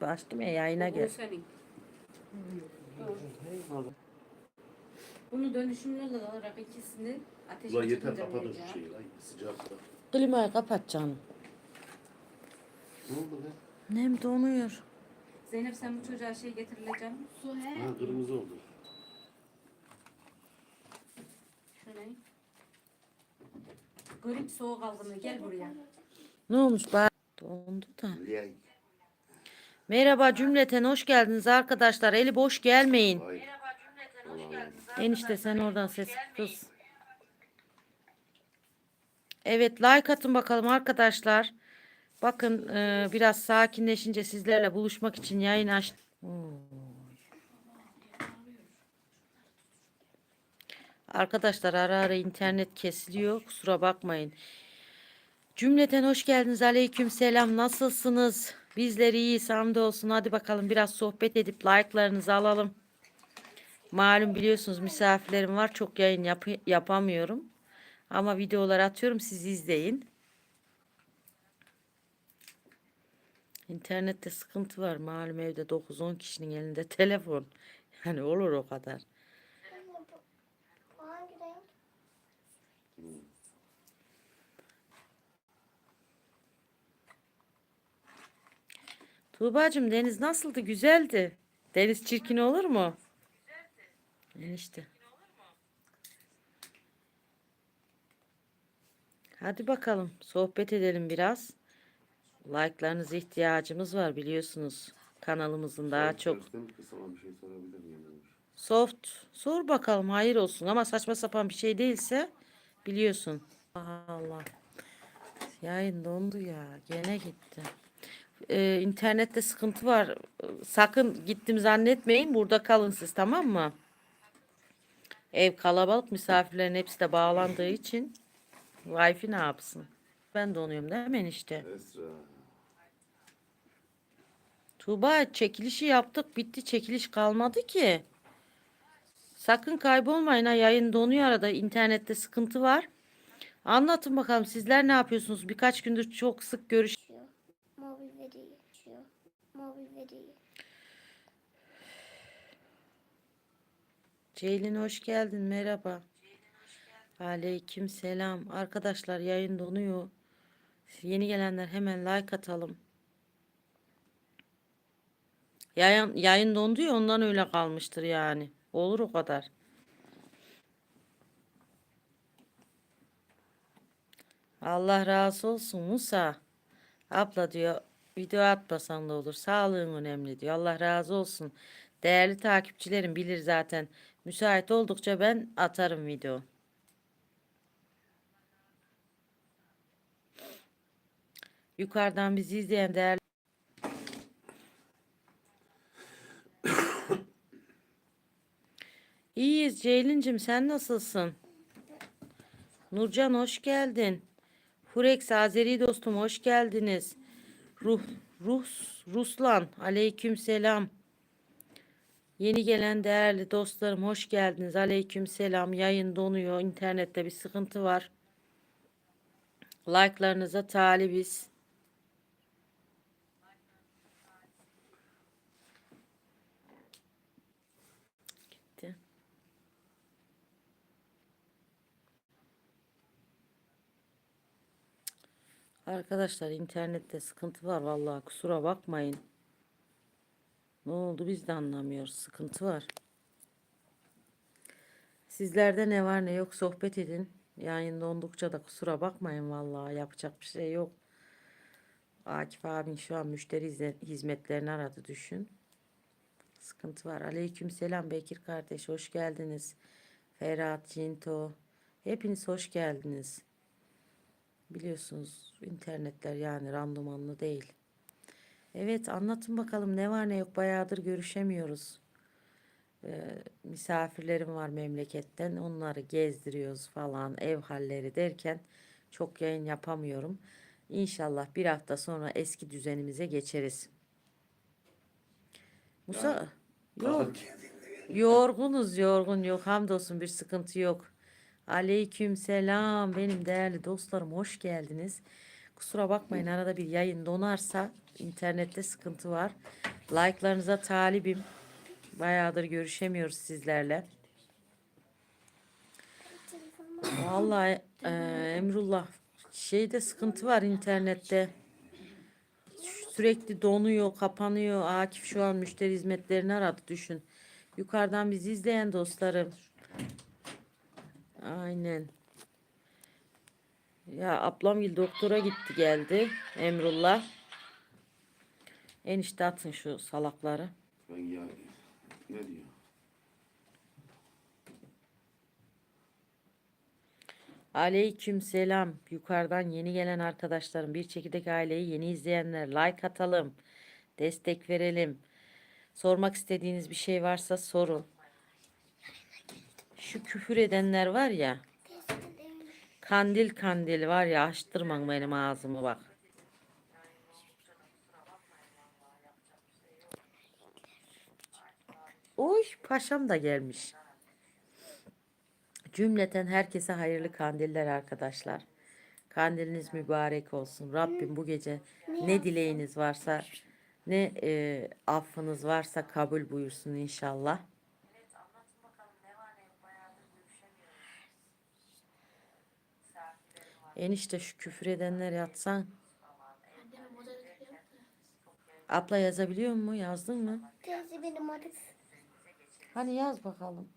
Başladım ya yayına Bu gel. senin. Dur. Bunu dönüşümlü olarak ikisini ateşe Ulan yeter çıkınca kapatın vereceğim. şu şeyi lan sıcakta. Klimayı kapat canım. Ne oldu be? Nem donuyor. Zeynep sen bu çocuğa şey getirileceğim. Su he. Ha kırmızı oldu. Şöyle. Grip soğuk algını gel buraya. Ne olmuş bari? Dondu da. Liyay. Merhaba cümleten hoş geldiniz arkadaşlar. Eli boş gelmeyin. Ay. Enişte sen oradan ses kız. Evet like atın bakalım arkadaşlar. Bakın e, biraz sakinleşince sizlerle buluşmak için yayın açtım. Arkadaşlar ara ara internet kesiliyor. Kusura bakmayın. Cümleten hoş geldiniz. Aleyküm selam. Nasılsınız? Bizler iyiyiz. Hamdolsun. Hadi bakalım biraz sohbet edip like'larınızı alalım. Malum biliyorsunuz misafirlerim var. Çok yayın yap- yapamıyorum. Ama videolar atıyorum. Siz izleyin. İnternette sıkıntı var. Malum evde 9-10 kişinin elinde telefon. Yani olur o kadar. Tuğbacığım deniz nasıldı? Güzeldi. Deniz çirkin olur mu? Enişte. Hadi bakalım sohbet edelim biraz. Like'larınıza ihtiyacımız var biliyorsunuz. Kanalımızın daha çok bir şey sorabilir miyim? soft. Sor bakalım hayır olsun ama saçma sapan bir şey değilse biliyorsun. Allah Allah. Yayın dondu ya. Gene gitti. Ee, internette sıkıntı var. Sakın gittim zannetmeyin. Burada kalın siz tamam mı? Ev kalabalık. Misafirlerin hepsi de bağlandığı için. Wi-Fi ne yapsın? Ben donuyorum değil mi enişte? Esra. Tuğba çekilişi yaptık. Bitti. Çekiliş kalmadı ki. Sakın kaybolmayın ha. Yayın donuyor arada. İnternette sıkıntı var. Anlatın bakalım sizler ne yapıyorsunuz? Birkaç gündür çok sık görüş Açıyor. Mobil veriyi açıyor. Mobil veriyi. Ceylin hoş geldin. Merhaba. Aleyküm selam. Arkadaşlar yayın donuyor. Yeni gelenler hemen like atalım. Yayın, yayın dondu ya ondan öyle kalmıştır yani. Olur o kadar. Allah razı olsun Musa. Abla diyor video atmasan da olur. Sağlığın önemli diyor. Allah razı olsun. Değerli takipçilerim bilir zaten. Müsait oldukça ben atarım video. Yukarıdan bizi izleyen değerli İyiyiz Ceylin'cim sen nasılsın? Nurcan hoş geldin. Furex Azeri dostum hoş geldiniz. Ruh Rus Ruslan aleyküm selam. Yeni gelen değerli dostlarım hoş geldiniz. Aleyküm selam. Yayın donuyor. İnternette bir sıkıntı var. Like'larınıza talibiz. Gitti. Arkadaşlar internette sıkıntı var vallahi kusura bakmayın. Ne oldu biz de anlamıyoruz. Sıkıntı var. Sizlerde ne var ne yok sohbet edin. Yayın dondukça da kusura bakmayın vallahi yapacak bir şey yok. Akif abin şu an müşteri hizmet- hizmetlerini aradı düşün. Sıkıntı var. Aleyküm selam Bekir kardeş hoş geldiniz. Ferhat, Cinto hepiniz hoş geldiniz. Biliyorsunuz internetler yani randımanlı değil. Evet anlatın bakalım ne var ne yok bayağıdır görüşemiyoruz. Ee, misafirlerim var memleketten onları gezdiriyoruz falan ev halleri derken çok yayın yapamıyorum. İnşallah bir hafta sonra eski düzenimize geçeriz. Musa yok yorgunuz yorgun yok hamdolsun bir sıkıntı yok. Aleyküm selam benim değerli dostlarım hoş geldiniz. Kusura bakmayın arada bir yayın donarsa internette sıkıntı var. Like'larınıza talibim. Bayağıdır görüşemiyoruz sizlerle. Vallahi e, Emrullah şeyde sıkıntı var internette. Sürekli donuyor, kapanıyor. Akif şu an müşteri hizmetlerini aradı düşün. Yukarıdan bizi izleyen dostlarım. Aynen. Ya ablamgil doktora gitti geldi Emrullah. Enişte atın şu salakları. Ben ya ne diyor? Aleyküm selam. Yukarıdan yeni gelen arkadaşlarım, bir çekirdek aileyi yeni izleyenler like atalım. Destek verelim. Sormak istediğiniz bir şey varsa sorun. Şu küfür edenler var ya, kandil kandil var ya açtırman benim ağzımı bak. Oy paşam da gelmiş. Cümleten herkese hayırlı kandiller arkadaşlar. Kandiliniz mübarek olsun. Rabbim bu gece ne dileğiniz varsa, ne e, affınız varsa kabul buyursun inşallah. Enişte şu küfür edenler yatsan. Abla yazabiliyor mu? Yazdın mı? Teyze benim adım. Hani yaz bakalım.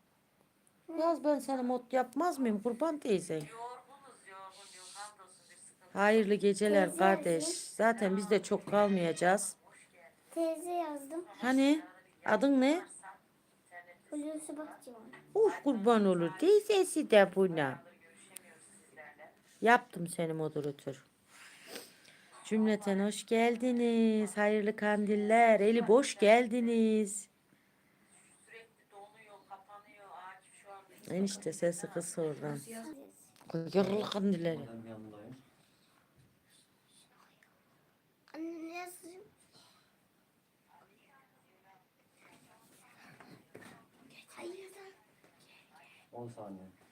Yaz ben sana mod yapmaz mıyım kurban teyze? Hayırlı geceler Teyze kardeş. yazayım. Zaten biz de çok kalmayacağız. Teyze yazdım. Hani adın ne? Hulusi Bakçıvan. Uf kurban olur. Teyzesi de buna. Yaptım seni moderatör. Cümleten hoş geldiniz. Hayırlı kandiller. Eli boş geldiniz. Enişte sesi kıs oradan. Hayırlı kandilleri. 10 saniye.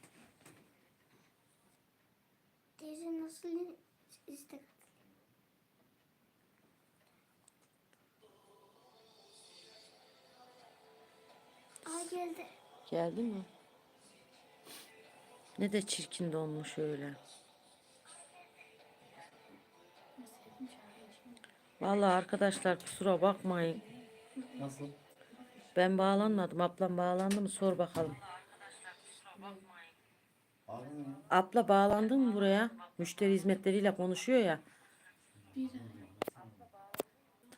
Aa geldi. Geldi mi? Ne de çirkin donmuş öyle. Vallahi arkadaşlar kusura bakmayın. Nasıl? Ben bağlanmadım. Ablam bağlandı mı? Sor bakalım. Abla bağlandın mı buraya? Müşteri hizmetleriyle konuşuyor ya.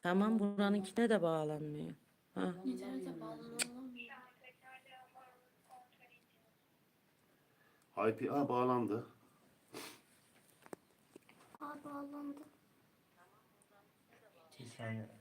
Tamam buranınkine de bağlanmıyor. Ha. IPA bağlandı. Aa bağlandı. Bir saniye.